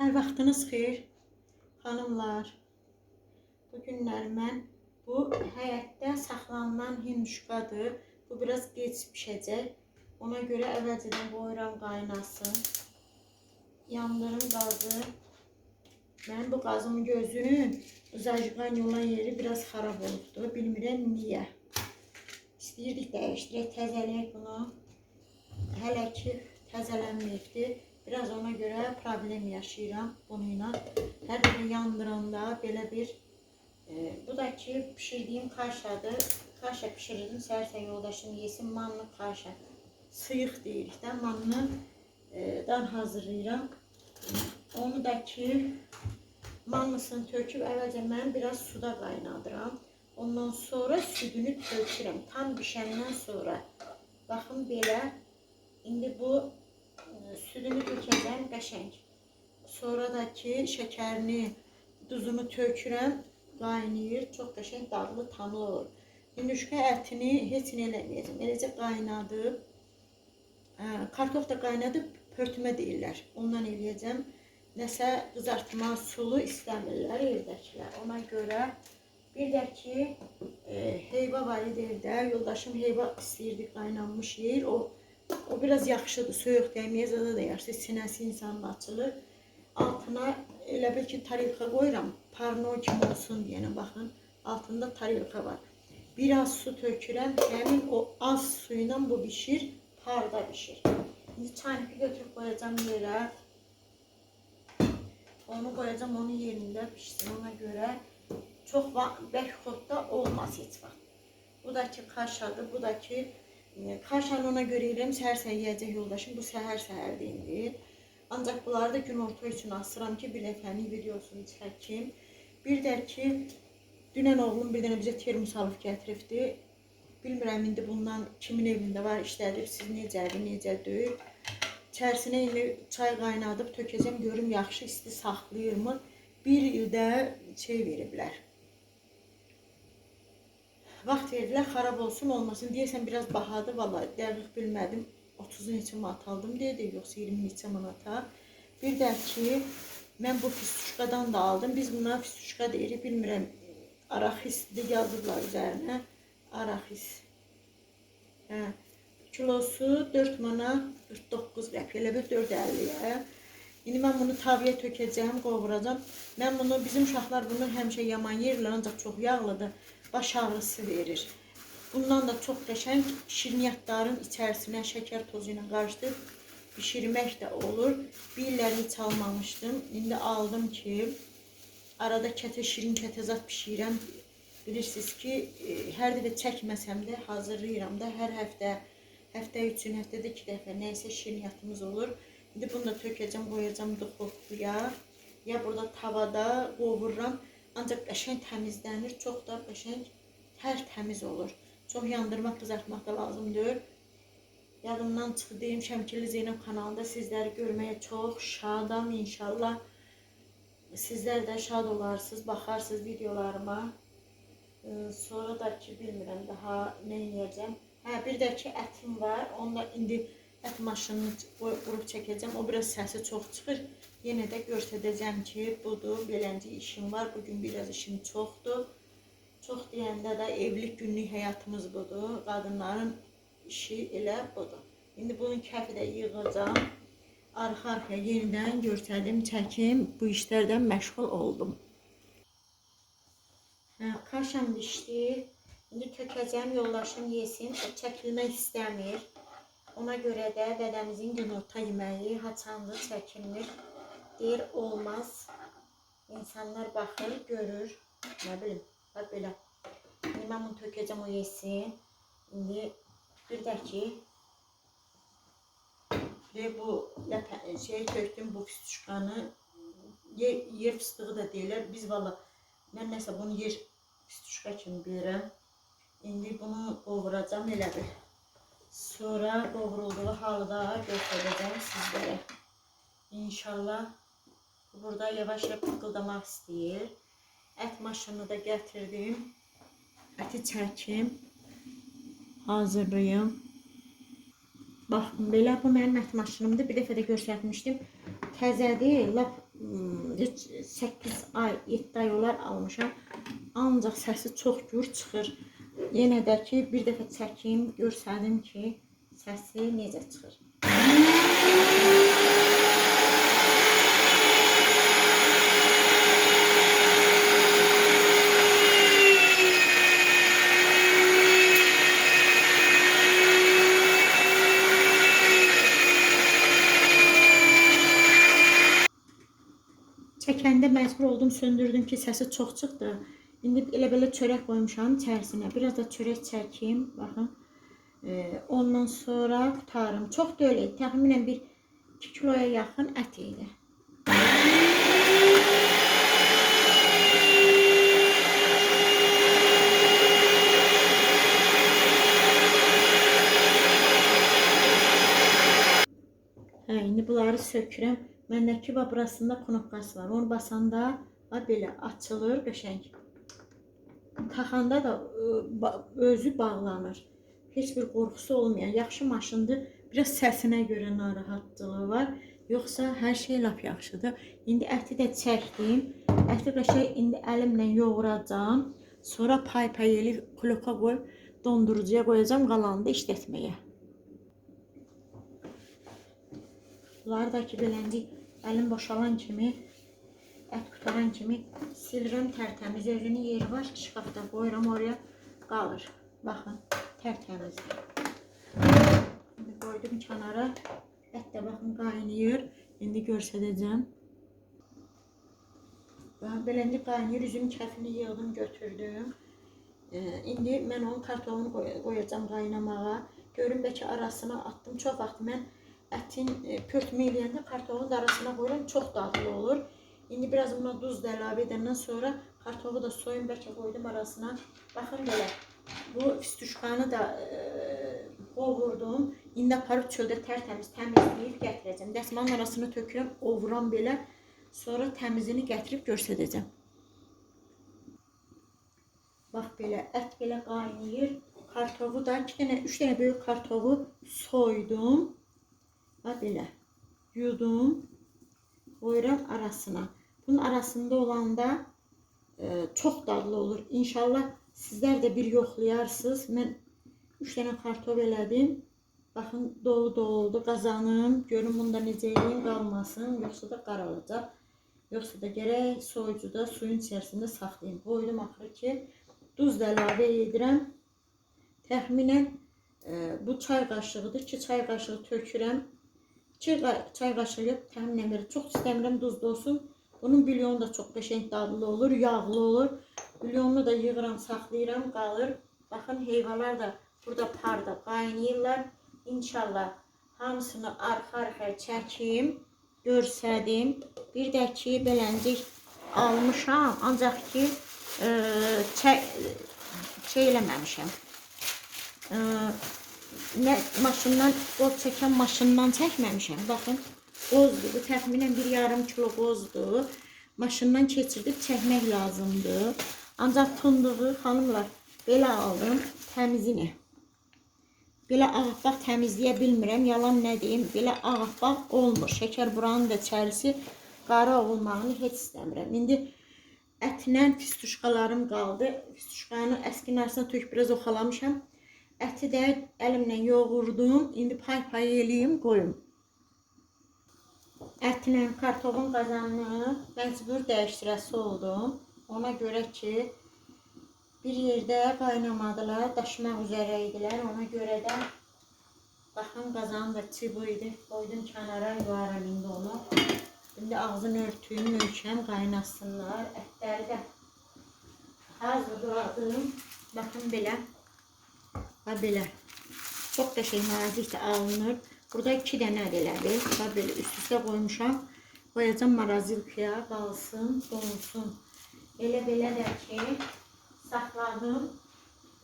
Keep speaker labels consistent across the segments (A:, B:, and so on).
A: Hər vaxtınız xeyir, xanımlar. Bu günlər mən bu həyətdə saxlanılan hinduşkadır. Bu biraz gec pişəcək. Ona görə əvvəlcədən qoyuram qaynasın. Yandırım qazı. Mənim bu qazımın gözünün zajqan olan yeri biraz xarab olubdu. Bilmirəm niyə. İstəyirdik dəyişdirək, təzələyək bunu. Hələ ki təzələnməyibdi. Biraz ona görə problem yaşayıram bununla. Hər dəfə yandıranda belə bir e, bu da ki pişirdiyim kaşadır. Kaşa pişirirdim. Sərsə yoldaşım yesin manlı kaşa. Sıyıq deyirik də manlı e, dan hazırlayıram. Onu da ki mannısını töküb əvvəlcə mən biraz suda qaynadıram. Ondan sonra südünü tökürəm. Tam bişəndən sonra. Baxın belə. İndi bu südünü tökəcəm qəşəng. Sonra da ki şəkərini, duzunu tökürəm, qaynayır. Çox qəşəng dadlı tamlı olur. Hinduşka ətini heç nə eləməyəcəm. Eləcə qaynadıb, kartof da qaynadıb pörtmə deyirlər. Ondan eləyəcəm. Nəsə qızartma sulu istəmirlər evdəkilər. Ona görə bir də ki e, heyva var idi evdə. Yoldaşım heyva istəyirdi qaynanmış yer. O o biraz yaxşıdır. Soyuq dəyməyə zada da yaxşı. Sinəsi insanın açılır. Altına elə bil ki tarelka qoyuram. Parno kimi olsun deyənə baxın. Altında tarelka var. Biraz su tökürəm. Həmin o az suyla bu bişir. Parda bişir. İndi çaynikı götürüb qoyacağam yerə. Onu qoyacağam onun yerində pişsin. Ona görə çox bərk xodda olmaz heç vaxt. Bu da ki kaşadır. Bu da ki e, kaşanı ona görə eləyirəm. Səhər-səhər yeyəcək yoldaşım. Bu səhər-səhər deyildi. Ancaq bunları da günorta üçün asıram ki, bir dəfənin videosunu çəkim. Bir də ki, dünən oğlum bir dənə bizə termos alıb gətiribdi. Bilmirəm indi bundan kimin evində var, işlədib, siz necədir, necə deyil. İçərisinə indi çay qaynadıb tökəcəm, görüm yaxşı isti saxlayırmı? Bir ildə şey veriblər. Vaxt verdilər, xarab olsun, olmasın. Deyəsən biraz bahadır, vallahi dəqiq bilmədim. 30 neçə manat aldım dedi, yoxsa 20 neçə manata. Bir də ki, mən bu fistuşkadan da aldım. Biz buna fistuşka deyirik, bilmirəm. Araxis de yazıblar üzərinə. Araxis. Hə. Kilosu 4 manat 49 qəpik, elə bir 4.50-yə. İndi mən bunu tavaya tökəcəm, qovuracam. Mən bunu bizim uşaqlar bunu həmişə yaman yerlər, ancaq çox yağlıdır. Baş ağrısı verir. Bundan da çox qəşəng şirniyyatların içərisinə şəkər tozu ilə qarışdırıb bişirmək də olur. Bir illəri heç almamışdım. İndi aldım ki, arada kətə şirin kətə zat bişirəm. Bilirsiniz ki, e, hər dəfə çəkməsəm də hazırlayıram da hər həftə, həftə üçün, həftədə iki dəfə nəysə şirniyyatımız olur. İndi bunu da tökəcəm, qoyacam duxovkuya. Ya burada tavada qovururam. Ancaq qəşəng təmizlənir, çox da qəşəng tərtəmiz olur. Çox yandırmaq, qızartmaq da lazım deyil. Yadımdan çıxdı deyim Şəmkirli Zeynəb kanalında sizləri görməyə çox şadam inşallah. Sizlər də şad olarsınız, baxarsınız videolarıma. Ee, Sonra da ki bilmirəm daha nə edəcəm. Hə, bir də ki ətim var. Onu da indi ət maşınını qurub çəkəcəm. O biraz səsi çox çıxır. Yenə də göstərəcəm ki, budur, beləcə işim var. Bu gün biraz işim çoxdur. Çox deyəndə də evlilik günlük həyatımız budur. Qadınların işi elə budur. İndi bunun kəfi də yığacağam. Arxa-arxaya yenidən göstərdim, çəkim. Bu işlərdən məşğul oldum. Kaşam bişdi. İndi tökəcəm, yoldaşım yesin. Çəkilmək istəmir. Ona görə də dədəmizin günorta yeməyi haçanlı çəkilmir. Deyir olmaz. İnsanlar baxır, görür. Nə bilim, bax belə. İndi mən bunu tökəcəm, o yesin. İndi bir də ki ve bu şey tökdüm bu fistuşkanı. Yer, yer fıstığı da deyirlər. Biz valla mən nəsə bunu yer fistuşka kimi bilirəm. İndi bunu qovuracam elə bir. Sonra qovurulduğu halda göstərəcəm sizlərə. İnşallah burada yavaş-yavaş pıqıldamaq istəyir. Ət maşını da gətirdim. Əti çəkim. Hazırlayım. Bax, belə bu mənim ət maşınımdır. Bir dəfə də göstərmişdim. Təzədir, lap Hmm, heç 8 ay, 7 ay olar almışam. Ancaq səsi çox gür çıxır. Yenə də ki, bir dəfə çəkim, görsədim ki, səsi necə çıxır. Çəkəndə məcbur oldum, söndürdüm ki, səsi çox çıxdı. İndi elə belə çörək qoymuşam içərisinə. Biraz da çörək çəkeyim, baxın. Ee, ondan sonra qutarım. Çox deyil, təxminən bir 2 kiloya yaxın ət idi. Hə, indi bunları sökürəm. Məndəki va burasında knopkası var. Onu basanda belə açılır qəşəng. Taxanda da özü bağlanır. Heç bir qorxusu olmayan yaxşı maşındır. Biraz səsinə görə narahatlığı var. Yoxsa hər şey lap yaxşıdır. İndi əti də çəkdim. Əti qəşəng indi əlimlə yoğuracağam. Sonra pay pay elib kloka qoyub dondurucuya qoyacağam qalanını da işlətməyə. Bunları da ki beləndi əlim boşalan kimi ət qutaran kimi silirəm tərtəmiz. Özünün yeri var, şkafda qoyuram oraya qalır. Baxın, tərtəmizdir. İndi qoydum kənara. Ət də baxın qaynayır. İndi göstərəcəm. Bax beləndi qaynayır. Üzüm kəfini yığdım, götürdüm. Ee, indi mən onun kartonunu qoy qaynamağa. Görün bəlkə arasına atdım. Çox vaxt mən ətin e, pörtmə eləyəndə kartonun da arasına qoyuram. Çox dadlı olur. İndi biraz buna duz da əlavə edəndən sonra kartofu da soyun bəlkə qoydum arasına. Baxın belə. Bu fistuşkanı da e, qovurdum. İndi aparıb çöldə tərtəmiz təmizləyib gətirəcəm. Dəsmalın arasına tökürəm, ovuram belə. Sonra təmizini gətirib göstərəcəm. Bax belə ət belə qaynayır. Kartofu da 2 dənə, 3 dənə böyük kartofu soydum. Bax belə. Yudum. Qoyuram arasına. Bunun arasında olanda e, çox dadlı olur. İnşallah sizlər də bir yoxlayarsınız. Mən 3 dənə kartof elədim. Baxın dolu dolu oldu qazanım. Görün bunda necə eləyim qalmasın, yoxsa da qaralacaq. Yoxsa da gərək soyucuda suyun içərisində saxlayayım. Qoydum axırı ki duz da əlavə edirəm. Təxminən e, bu çay qaşığıdır. 2 çay qaşığı tökürəm. 2 qa- çay qaşığı təxminən belə çox istəmirəm duzlu olsun. Bunun bilyonu da çox qəşəng dadlı olur, yağlı olur. Bilyonunu da yığıram, saxlayıram, qalır. Baxın heyvalar da burada parda qaynayırlar. İnşallah hamısını arxa-arxaya çəkim, görsədim. Bir də ki, beləncik almışam, ancaq ki, e, çə, şey eləməmişəm. E, nə maşından qoz çəkən maşından çəkməmişəm. Baxın, qozdur. Bu təxminən bir yarım kilo qozdur. Maşından keçirdib çəkmək lazımdır. Ancaq fındığı xanımlar belə aldım, təmizini. Belə ağappaq təmizləyə bilmirəm, yalan nə deyim, belə ağappaq olmur. Şəkər buranın da içərisi qara olmağını heç istəmirəm. İndi ətlə fistuşkalarım qaldı. Fistuşkanı əskin arasına töküb biraz oxalamışam. Əti də əlimlə yoğurdum. İndi pay-pay eləyim, qoyum. Ətlə kartofun qazanını məcbur dəyişdirəsi oldum. Ona görə ki, bir yerdə qaynamadılar, daşımaq üzrə idilər. Ona görə də baxın qazanım da çibu idi. Qoydum kənara yuvaram indi onu. İndi ağzını örtüyüm, möhkəm qaynasınlar. Ətləri də hazırladım. Baxın belə. Ha belə. Çox qəşəng nazik də alınır. Burada iki dənə elədi. Ha belə üst-üstə qoymuşam. Qoyacam marazilkaya, qalsın, donsun. Elə belə də ki, saxladım.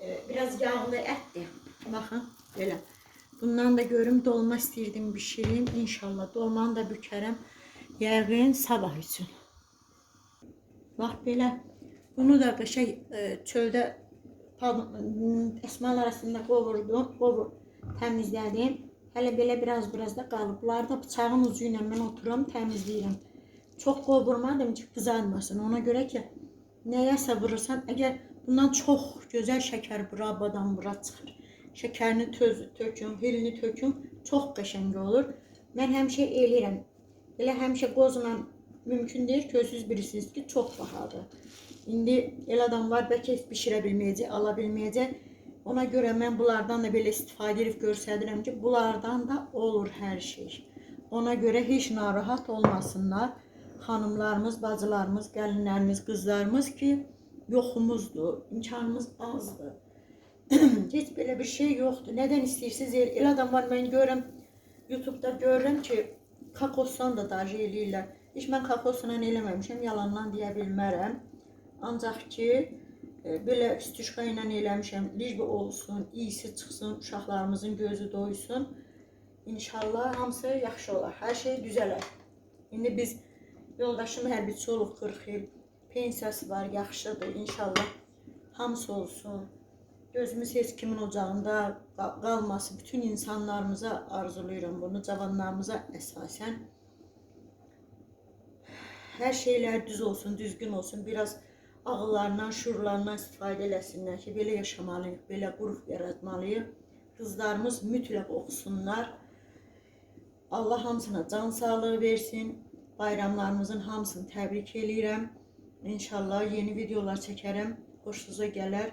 A: Ee, biraz yağlı ətdir. Baxın, belə. Bundan da görüm dolma istəyirdim bişirim. İnşallah dolmanı da bükərəm. Yəqin sabah üçün. Bax belə. Bunu da qəşəng e, çöldə əsmal arasında qovurdum, qovur təmizlədim. Hələ belə biraz biraz da qalıb. Bunları da bıçağın ucu ilə mən otururam, təmizləyirəm. Çox qovurmadım ki, qızarmasın. Ona görə ki, nəyəsə vurursan, əgər bundan çox gözəl şəkər burabadan bura çıxır. Şəkərini töz tökün, hilini tökün, çox qəşəng olur. Mən həmişə eləyirəm. Elə həmişə qozla mümkün deyil ki, özünüz bilirsiniz ki, çox bahadır. İndi elə adam var, bəlkə heç bişirə bilməyəcək, ala bilməyəcək. Ona görə mən bunlardan da belə istifadə edib göstərirəm ki, bunlardan da olur hər şey. Ona görə heç narahat olmasınlar. Xanımlarımız, bacılarımız, gəlinlərimiz, qızlarımız ki, yoxumuzdur, imkanımız azdır. Heç belə bir şey yoxdur. Nədən istəyirsiniz? El, el adam var, mən görürəm, YouTube-da ki, kakosdan da daj eləyirlər. Heç mən kakosla eləməmişəm, yalandan deyə bilmərəm. Ancaq ki, belə stüşka ilə eləmişəm, licbi olsun, iyisi çıxsın, uşaqlarımızın gözü doysun. İnşallah hamısı yaxşı olar, hər şey düzələr. İndi biz yoldaşım hərbiçi olub 40 il, pensiyası var, yaxşıdır inşallah. Hamısı olsun. Gözümüz heç kimin ocağında qal- qalmasın. Bütün insanlarımıza arzulayıram bunu, cavanlarımıza əsasən. Hər şeylər düz olsun, düzgün olsun. Biraz ağıllarından, şuurlarından istifadə eləsinlər ki, belə yaşamalıyıq, belə qrup yaratmalıyıq. Qızlarımız mütləq oxusunlar. Allah hamısına can sağlığı versin. Bayramlarımızın hamısını təbrik eləyirəm. İnşallah yeni videolar çəkərəm. Xoşunuza gələr.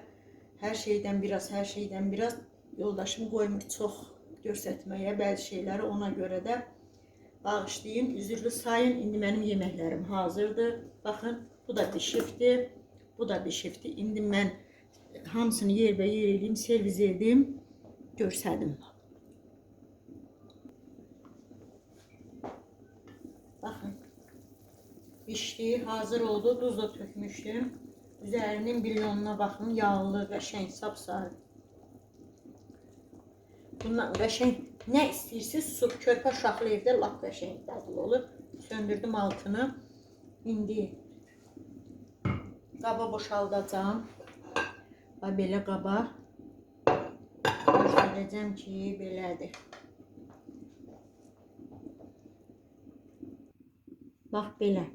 A: Hər şeydən biraz, hər şeydən biraz yoldaşım qoymur çox göstərməyə bəzi şeyləri ona görə də bağışlayın, üzürlü sayın. İndi mənim yeməklərim hazırdır. Baxın, bu da bişifdir. Bu da bişifdir. İndi mən hamısını yerbəyer eləyim, servis edim, görsədim. Baxın. Pişdi, hazır oldu. Duz da tökmüşdüm. Üzərinin bilyonuna baxın, yağlı, qəşəng, sapsarı. Bundan qəşəng nə istəyirsiniz, su, körpə uşaqlı evdə lap qəşəng dadlı olur. Söndürdüm altını. İndi qaba boşaldacağam. Və belə qaba göstərəcəm ki, belədir. Bax belə.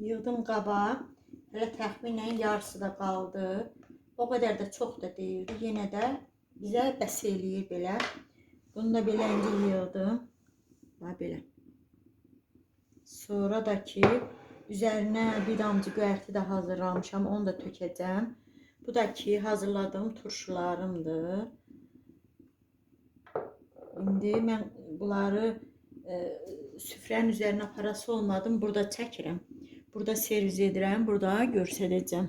A: Yığdım qaba. Hələ təxminən yarısı da qaldı. O qədər də çox da deyildi. Yenə də bizə bəs eləyir belə. Bunu da belə indi yığdım. Bax belə. Sonra da ki üzərinə bir damcı göyərti də hazırlamışam. Onu da tökəcəm. Bu da ki hazırladığım turşularımdır. İndi mən bunları e, süfrənin üzərinə parası olmadım. Burada çəkirəm. Burada servis edirəm. Burada göstərəcəm.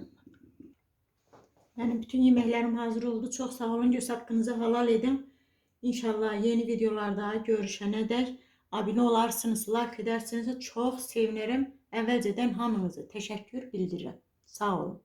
A: Mənim bütün yeməklərim hazır oldu. Çox sağ olun. Göz haqqınızı halal edin. İnşallah yeni videolarda görüşənə dək abunə olarsınız, like edərsiniz. Çox sevinirim. Əvvəlcədən hamınızı təşəkkür bildirirəm. Sağ olun.